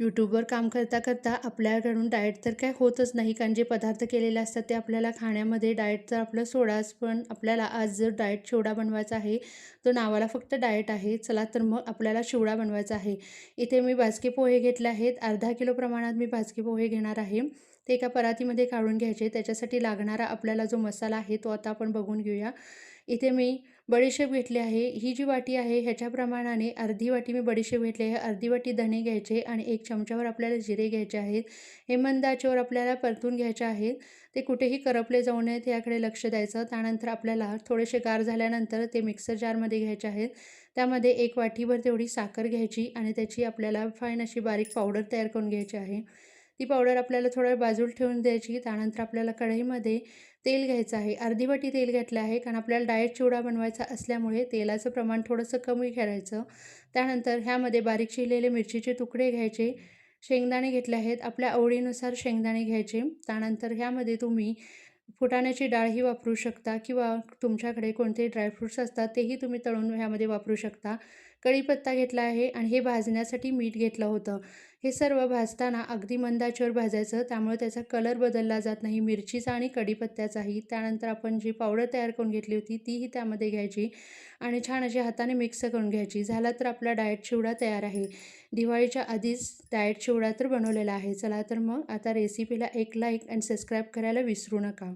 यूट्यूबवर काम करता करता आपल्याकडून डाएट तर काय होतच नाही. कारण जे पदार्थ केलेले असतात ते आपल्याला खाण्यामध्ये डाएट तर आपलं सोडाच पण आपल्याला आज जर डाएट चिवडा बनवायचा आहे तो नावाला फक्त डाएट आहे. चला तर मग आपल्याला चिवडा बनवायचा आहे. इथे मी भाजके पोहे घेतले आहेत. अर्धा किलो प्रमाणात मी भाजके पोहे घेणार आहे. ते एका परातीमध्ये काढून घ्यायचे. त्याच्यासाठी लागणारा आपल्याला जो मसाला आहे तो आता आपण बघून घेऊया. इथे मी बडीशेप घेतली आहे. ही जी वाटी आहे ह्याच्या प्रमाणाने अर्धी वाटी मी बडीशेप घेतली आहे. अर्धी वाटी धणे घ्यायचे आणि एक चमच्यावर आपल्याला जिरे घ्यायचे आहेत. हे मंद आपल्याला परतून घ्यायचे आहेत. ते कुठेही करपले जाऊ नयेत याकडे लक्ष द्यायचं. त्यानंतर आपल्याला थोडेसे गार झाल्यानंतर ते मिक्सर जारमध्ये घ्यायचे आहेत. त्यामध्ये एक वाटीभर तेवढी साखर घ्यायची आणि त्याची आपल्याला फाईन अशी बारीक पावडर तयार करून घ्यायची आहे. ती पावडर आपल्याला थोडं बाजूला ठेवून द्यायची. त्यानंतर आपल्याला कढईमध्ये तेल घ्यायचं आहे. अर्धी वाटी तेल घेतलं आहे. कारण आपल्याला डाएट चिवडा बनवायचा असल्यामुळे तेलाचं प्रमाण थोडंसं कमी करायचं. त्यानंतर ह्यामध्ये बारीक शिरलेले मिरचीचे तुकडे घ्यायचे. शेंगदाणे घेतले आहेत. आपल्या आवडीनुसार शेंगदाणे घ्यायचे. त्यानंतर ह्यामध्ये तुम्ही फुटाण्याची डाळही वापरू शकता किंवा तुमच्याकडे कोणते ड्रायफ्रूट्स असतात तेही तुम्ही तळून ह्यामध्ये वापरू शकता. कढीपत्ता घेतला आहे आणि हे भाजण्यासाठी मीठ घेतलं होतं. हे सर्व भाजताना अगदी मंदाचेवर भाजायचं त्यामुळे त्याचा कलर बदलला जात नाही. मिरचीचा आणि कढीपत्त्याचाही. त्यानंतर आपण जी पावडर तयार करून घेतली होती तीही त्यामध्ये घ्यायची आणि छान अशी हाताने मिक्स करून घ्यायची. झाला तर आपला डाएट चिवडा तयार आहे. दिवाळीच्या आधीच डाएट चिवडा तर बनवलेला आहे. चला तर मग आता रेसिपीला एक लाईक आणि सबस्क्राईब करायला विसरू नका.